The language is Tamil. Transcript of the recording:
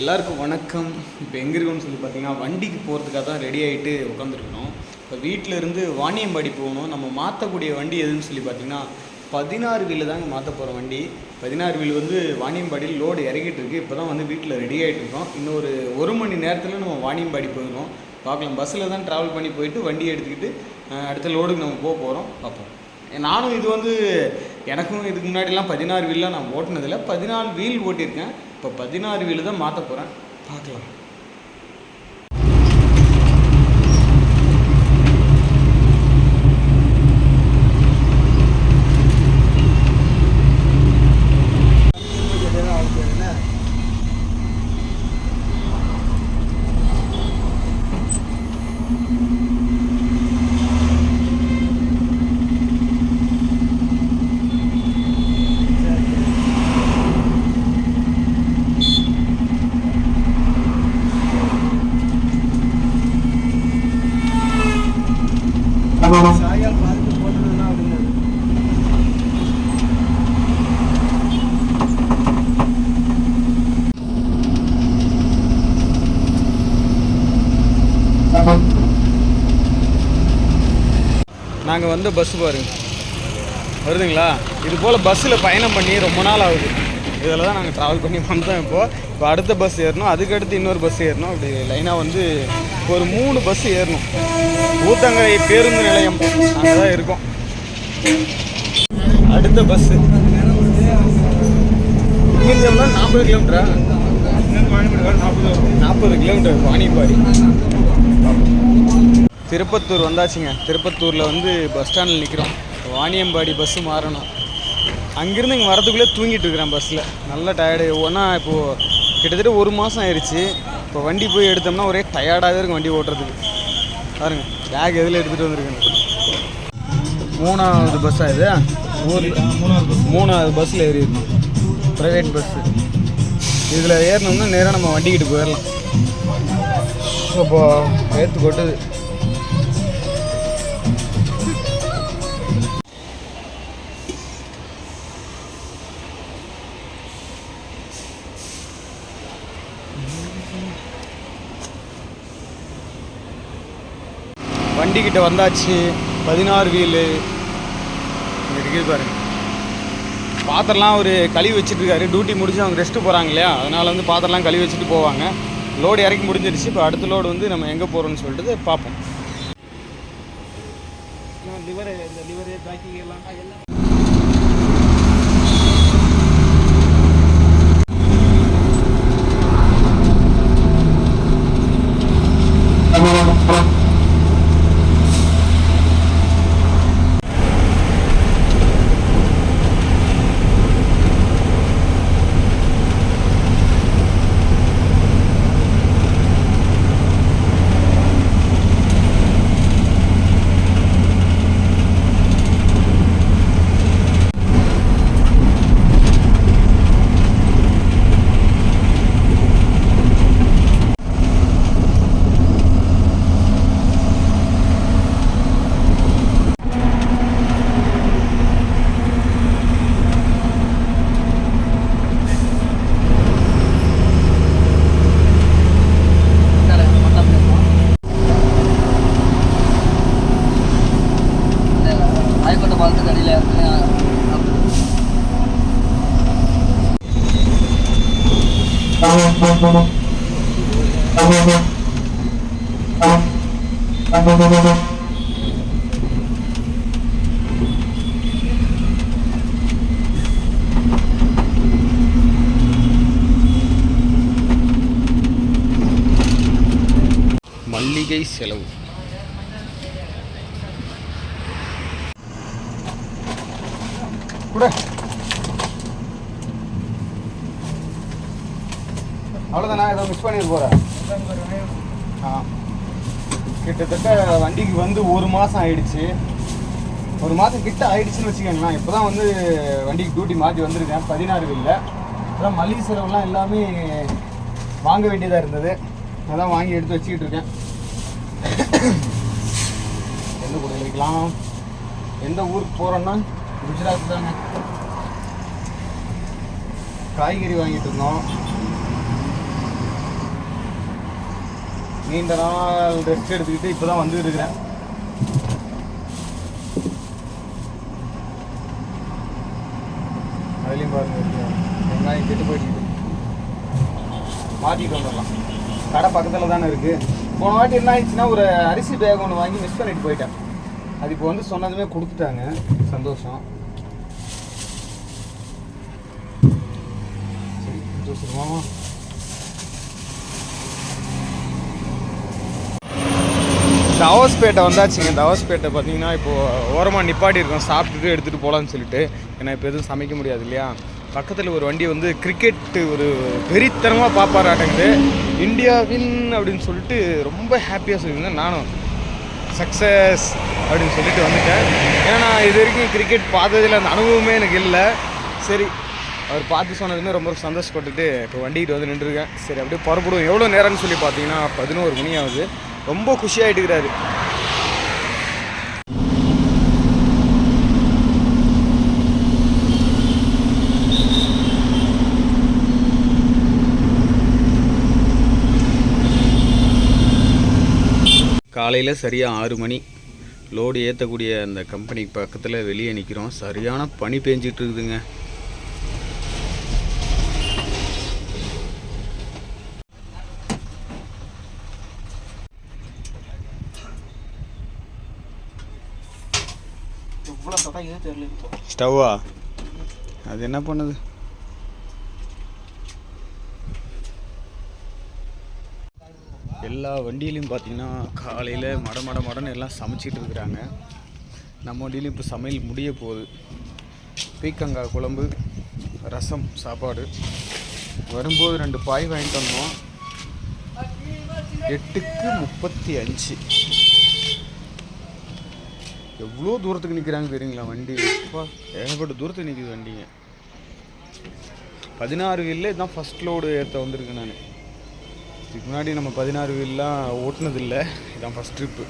எல்லாருக்கும் வணக்கம். இப்போ எங்கே இருக்கோம்னு சொல்லி பார்த்தீங்கன்னா வண்டிக்கு போகிறதுக்காக தான் ரெடி ஆகிட்டு உட்காந்துருக்கணும் இப்போ வீட்டில் இருந்து வாணியம்பாடி போகணும். நம்ம மாற்றக்கூடிய வண்டி எதுன்னு சொல்லி பார்த்தீங்கன்னா பதினாறு வீலு தாங்க மாற்ற போகிற வண்டி. பதினாறு வீல் வந்து வாணியம்பாடியில் லோடு இறங்கிட்டு இருக்கு. இப்போ தான் வந்து வீட்டில் ரெடி ஆகிட்டு இருக்கோம். இன்னொரு ஒரு மணி நேரத்தில் நம்ம வாணியம்பாடி போயிடுவோம் பார்க்கலாம் பஸ்ஸில் தான் ட்ராவல் பண்ணி போயிட்டு வண்டியை எடுத்துக்கிட்டு அடுத்த லோடுக்கு நம்ம போக போகிறோம் பார்ப்போம் நானும் இது வந்து எனக்கும் இதுக்கு முன்னாடிலாம் பதினாறு வீல்லாம் நான் ஓட்டினதில்ல. பதினாலு வீல் ஓட்டியிருக்கேன். இப்போ பதினாறு வீல் தான் மாற்ற போகிறேன் பார்க்கலாம் சாயால் பார்த்து போட்டதுன்னா அப்படின்னு நாங்கள் வந்து பஸ் பாருங்க. வருதுங்களா? இது போல் பஸ்ஸில் பயணம் பண்ணி ரொம்ப நாள் ஆகுது. இதில் தான் நாங்கள் ட்ராவல் பண்ணி வந்தோம் இப்போது இப்போ அடுத்த பஸ் ஏறணும். அதுக்கடுத்து இன்னொரு பஸ் ஏறணும். அப்படி லைனாக வந்து ஒரு மூணு பஸ் ஏறணும். ஊத்தங்கரை பேருந்து நிலையம் அங்கே தான் இருக்கோம். அடுத்த பஸ்ஸு இங்கிருந்து எவ்வளோ நாற்பது கிலோமீட்டரா நாற்பது கிலோமீட்டர் வாணியம்பாடி திருப்பத்தூர் வந்தாச்சுங்க. திருப்பத்தூரில் வந்து பஸ் ஸ்டாண்டில் நிற்கிறோம் வாணியம்பாடி பஸ்ஸு மாறணும். அங்கேருந்து இங்கே வரதுக்குள்ளே தூங்கிட்டு இருக்கிறேன் பஸ்ஸில் நல்ல டயர்டு ஒன்றா இப்போது கிட்டத்தட்ட ஒரு மாதம் ஆயிடுச்சு இப்போ வண்டி போய் எடுத்தோம்னா ஒரே டயர்டாகவே இருக்கும் வண்டி ஓட்டுறதுக்கு. பாருங்க. பேக் எதில் எடுத்துகிட்டு வந்திருக்கேன். மூணாவது பஸ்ஸா இது? ஊரில். மூணாவது பஸ் மூணாவது பஸ்ஸில் ஏறி இருக்கணும் ப்ரைவேட் பஸ்ஸு இதில் ஏறினோம்னா நேராக நம்ம வண்டிக்கிட்டு போயிடலாம் அப்போ ஏற்று கொட்டுது. வண்டிக்கிட்ட வந்தாச்சு. பதினாறு வீலு. இங்கே இருக்குது பாருங்க. பாத்திரலாம் ஒரு கழுவி வச்சுட்டுருக்காரு டியூட்டி முடிஞ்சு அவங்க ரெஸ்ட்டு போகிறாங்க இல்லையா? அதனால் வந்து பாத்திரலாம் கழுவி வச்சுட்டு போவாங்க. லோடு இறக்கி முடிஞ்சிருச்சு. இப்போ அடுத்த லோடு வந்து நம்ம எங்கே போகிறோம்னு சொல்லிட்டு பார்ப்போம். லிவர் இந்த லிவர் பேக்கிங் எல்லாம் எல்லாம் மல்லிகை செலவு. கூட. அவ்வளோதாண்ணா ஏதோ மிஸ் பண்ணிட்டு போகிறேன் ஆ. கிட்டத்தட்ட வண்டிக்கு வந்து ஒரு மாதம் ஆயிடுச்சு. ஒரு மாதம் கிட்ட ஆயிடுச்சுன்னு வச்சுக்கோங்களேன். இப்போ தான் வந்து வண்டிக்கு டியூட்டி மாற்றி வந்திருக்கேன். பதினாறு இல்லை. அதான் மளிகை செலவுலாம் எல்லாமே வாங்க வேண்டியதாக இருந்தது. அதான் வாங்கி எடுத்து வச்சுக்கிட்டு இருக்கேன். எந்த கூட வைக்கலாம் எந்த ஊருக்கு போகிறோன்னா குஜராத் தாங்க. காய்கறி வாங்கிட்டு இருந்தோம். நீண்ட நாள் ரெஸ்ட் எடுத்துக்கிட்டு இப்போ தான் வந்து இருக்கிறேன் அதுலேயும் பாருங்க இருக்கு. வெங்காயம் கெட்டு போயிட்டு மாற்றிட்டு வந்துடலாம். கடை பக்கத்தில் தானே இருக்குது போன வாட்டி என்ன ஆயிடுச்சுன்னா ஒரு அரிசி பேக் ஒன்று வாங்கி மிஸ் பண்ணிட்டு போயிட்டேன். அது இப்போ வந்து சொன்னதுமே கொடுத்துட்டாங்க. சந்தோஷம். சரி சந்தோஷமா தவஸ்பேட்டை வந்தாச்சுங்க. தவஸ்பேட்டை பார்த்தீங்கன்னா இப்போது ஓரமாக நிப்பாட்டிருக்கோம் சாப்பிட்டுட்டு எடுத்துகிட்டு போகலான்னு சொல்லிட்டு. ஏன்னா இப்போ எதுவும் சமைக்க முடியாது இல்லையா? பக்கத்தில் ஒரு வண்டி வந்து கிரிக்கெட்டு ஒரு வெறித்தனமாக பார்ப்பாராட்டங்குது ஆட்டங்கிட்டு இந்தியாவின் அப்படின்னு சொல்லிட்டு ரொம்ப ஹாப்பியாக சொல்லியிருந்தேன். நானும் சக்ஸஸ் அப்படின்னு சொல்லிட்டு வந்துட்டேன். ஏன்னா நான் இது வரைக்கும் கிரிக்கெட் பார்த்ததில் அந்த அனுபவமே எனக்கு இல்லை. சரி அவர் பார்த்து சொன்னதுமே ரொம்ப சந்தோஷப்பட்டுட்டு இப்போ வண்டிக்கிட்டு வந்து நின்றுருக்கேன். சரி அப்படியே புறப்படுவோம். எவ்வளோ நேரம்னு சொல்லி பார்த்தீங்கன்னா பதினோரு மணி ஆகுது. ரொம்ப குஷியாகிட்டுக்கிறாரு காலையில் சரியாக ஆறு மணி. லோடு ஏற்றக்கூடிய அந்த கம்பெனி பக்கத்தில் வெளியே நிற்கிறோம் சரியான பனி பெஞ்சிட்டு இருக்குதுங்க எவ்வளோ தட்டாங்க தெரியல இப்போ ஸ்டவ்வா? அது என்ன பண்ணுது? எல்லா வண்டியிலையும் பார்த்தீங்கன்னா காலையில் மட மட மடன்னு எல்லாம் சமைச்சிட்டு இருக்கிறாங்க. நம்ம வண்டியிலையும் இப்போ சமையல் முடிய போகுது. பீக்கங்காய் குழம்பு ரசம் சாப்பாடு. வரும்போது ரெண்டு பாய் வாங்கிட்டு வந்தோம். எட்டுக்கு முப்பத்தி அஞ்சு. எவ்வளோ தூரத்துக்கு நிற்கிறாங்க தெரியுங்களா வண்டி அப்பா ஏகப்பட்ட தூரத்துக்கு நிற்குது வண்டிங்க. பதினாறு வீல்ல இதுதான் ஃபஸ்ட் லோடு ஏற்ற வந்திருக்கேன் நான். இதுக்கு முன்னாடி நம்ம பதினாறு வீல்லாம் ஓட்டுனதில்லை. இதான் ஃபஸ்ட் ட்ரிப்பு